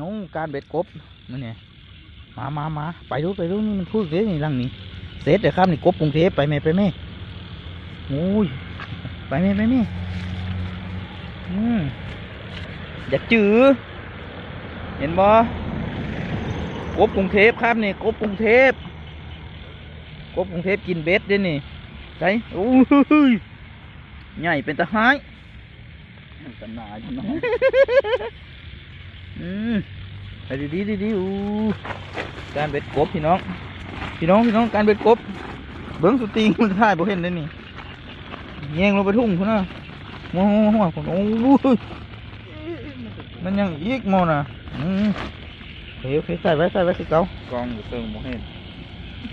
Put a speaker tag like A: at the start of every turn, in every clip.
A: น้องการเบ็ดกบมันเนี่ยมามามาไปดูไปดูนี่มันพูดเสียนี่หลังนี้เสร็จเดี๋ยวครับนี่กบกรุงเทพไปแม่ไปแม่โอ้ยไปแม่ไปแม่อืมอย่าจื้อเห็นบ่กบกรุงเทพครับนี่กบกรุงเทพกบกรุงเทพกินเบ็ดเด้นี่ใช่โอ้ยใหญ่เป็นตะไคร้
B: ตนายพี่น้อง
A: อืมไปดีดีดีดีอู้การเบ็ดกบพี่น้อง พี่น้องพี่น้องการเบ็ดกบ เบิ้งสตรีงมันถ่ายบ่เห็นได้นี่แยงลงไปทุ่งพุ่นน่ะโอ้โหโอ้โหโอ้ยมันยังอีกโมน่ะอืมโอเคโอเคใส่ไว้ใส่ไว้คือเก่าก
B: องอยู่เติงบ่เห็น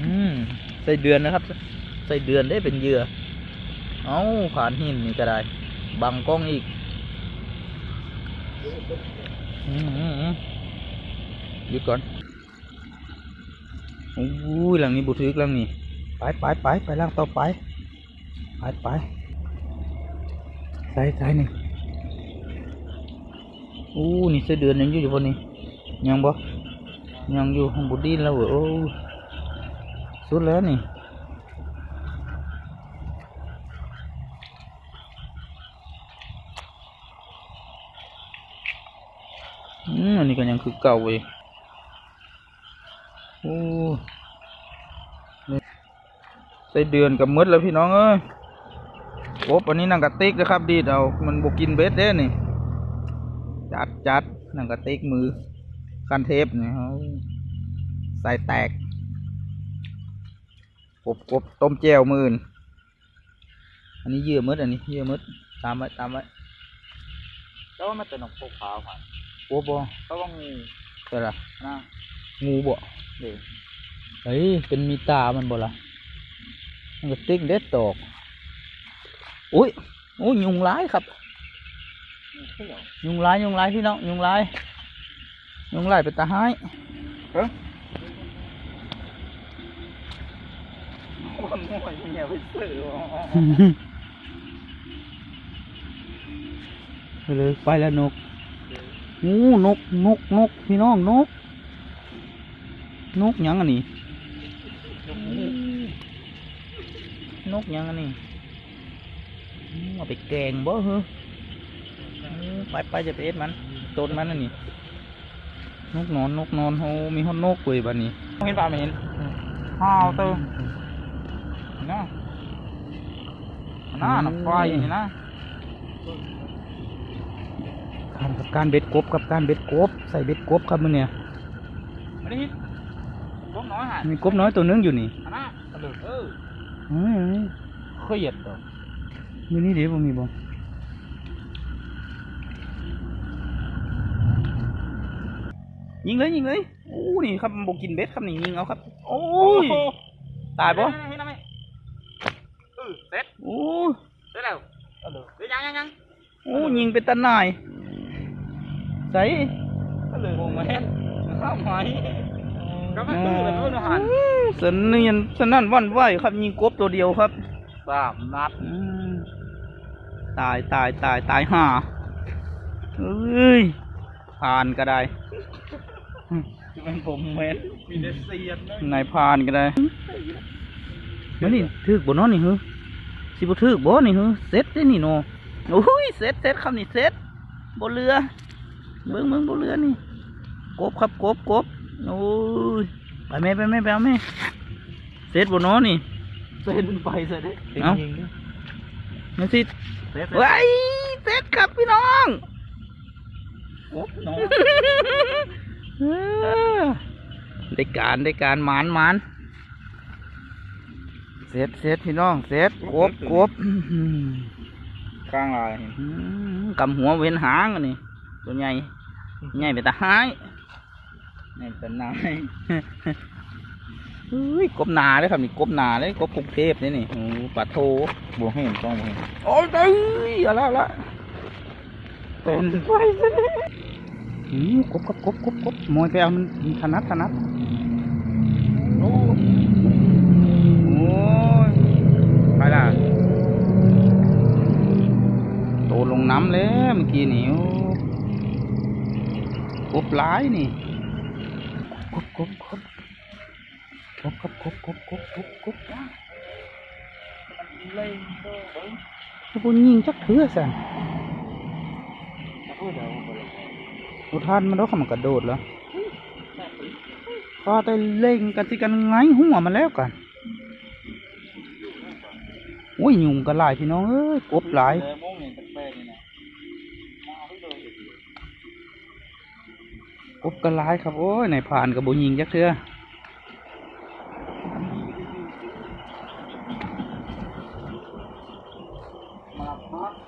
A: อืมใส่เดือนนะครับ ใส่เดือนได้เป็นเหยื่อเอ้าผ่านหินนี่ก็ได้ บังกล้องอีกอืมอืมอืม หยุดก่อนโอ้ยหลังนี้บุทึกหลังนี้ ไปไปไปไปล่างต่อไป ไปไปใส่ใส่นี่งอู้นี่เสอเดือนยังอยู่อยู่บนนี้ ยังบ่ยังอยู่ห้องบุดีนแล้วเหรอโอ้สุดแล้วนี่ อืมอันนี้ก็ยังคือเก่าเว้ยโอ้ใส่เดือนกับมืดแล้วพี่น้องเอ้ยโอบอันนี้นังกระติกนะครับ ดีดเอา มันบกินเบ็ดเด้นี่ จัดจัดนังกระติกมือคันเทปนี่เขาใส่แตกกบกบต้มแจวมือนอันนี้เยื่อมืดอันนี้เยื่อมืดตามไว้ตามไว้
B: แล้วมันเป็นนกพวกขาวค่ะ
A: โอ้บ่
B: เขาว่างู
A: ใช่ละ
B: นะ
A: งูบ่
B: เด็ก
A: เฮ้ยเป็นมีตามันบ่ล่ะหนังกระติกเด็ดตอกอุ้ยโอ้ยยุงร้ายครับ
B: งูเขี้ยว
A: ยุงลายยุงลายพี่น้องยุงลายยุงลายเป็นตาหาย
B: คนง่วยเมียไปซื้อ
A: ไปเลยไปแล้วนก งูนกนกนกพี่น้องนก นกยังอันนี้ นกยังอันนี้มเอาไปแกงบ่เหรอไปไปจะไปเอ็ดมันต้นมันอันนี้ นกนอนนกนอนโอ้มีฮอดนกเว้ยบัดนี้
B: เห็นป่าไม่เห็นห้าวเติมนะน่าหนักไฟนี่นะ
A: การกับการเบ็ดกบกับการเบ็ดกบ ใส่เบ็ดกบครับมันเนี่ย
B: ไม่ได้ยินกบน้อยหัน
A: มีกบน้อยตัวนึงอยู่นี่
B: อันน่ะกระโดดเออ
A: เฮ้ย
B: เคยเหยียดตัว
A: มีนี่เดี๋ยวบ่มีบ่ยิงเลยยิงเลยโอ้นี่ครับมันบกินเบ็ดครับนี่ยิงเอาครับ โอ้ยตายปะ
B: เห็นไหมเออเสร็จ
A: โอ้
B: เสร็จแล้วกระโดดเดี๋ยวยังยังยัง
A: โอ้ยิงเป็นตาหน่าย ใส่
B: ก็เลยงงมาเห็นข้าวไหมก็ไม่ตื้อเลยนู่นหัน
A: สนเนียนสนั่นหวันไหวครับยิงกบตัวเดียวครับ
B: สามนัด
A: ตายตายตายตายห่าเอ้ยผ่านก็ได้
B: จะเป็นผมเมนมีเดเซียนนะ
A: นายผ่านก็ได้มันนี่ถือกบ่เนอนนี่ฮึสิบ่ถือกบ่นี่ฮึเซ็ตได้นี่โนโอ้ยเซ็ตเซ็ตครับนี่เซ็ตบ่เรือ เบิ่งเบิ่งบ่เรือนี่กบครับกบกบโอ้ยไปแม่ไปแม่ไปเอาแม่เซ็ตบ่เนอนนี่
B: เส้นไปเสร็จ
A: เอ้ามันสิ
B: เสร็จ
A: ไว้ยเซ็ตครับพี่น้อง
B: กบน้อง
A: เออได้การได้การหมานหมานเสร็จเสร็จพี่น้องเสร็จกบกบอื้อหือ
B: ข้างลาย
A: อื้อกำหัวเว้นหางอันนี้ ตัวใหญ่ใหญ่ไปตาหาย
B: นี่เป็นนาย
A: เฮ้ยกบนาเลยครับนี่กบนาเลยกบกรุงเทพนี่นี่โอ้ปลาโท
B: บวกให้เห็นกล้องบวกเห็น
A: โอ้ยเอ้ยเอาละเอาละ
B: เป็นไฟซะเลย
A: อืมกบกบกบกบกบมอยไปเอามันถนัดถนัด
B: โอ้
A: โอ้ยไปล่ะโตลงน้ำแล้วเมื่อกี้นี่โอ้ กกบหลายนี่กบกบกบกบกบกบกบกบกบกบ
B: เล่นโตเบิ้ง
A: ถ้าพูยิงจักเถื่อสัน
B: ถ้าพูดเดี๋ยวผมไปเลย
A: อุทานมันรกมันกระโดดแล้วพอแต่เล่งกันสิกันไงหัวมันแล้วกันโอ้ยยุงกันหลายพี่น้องเอ้ยกบหลาย บกันหลายครับ โอ้ยในผ่านกับบุยิงยักเถื่อ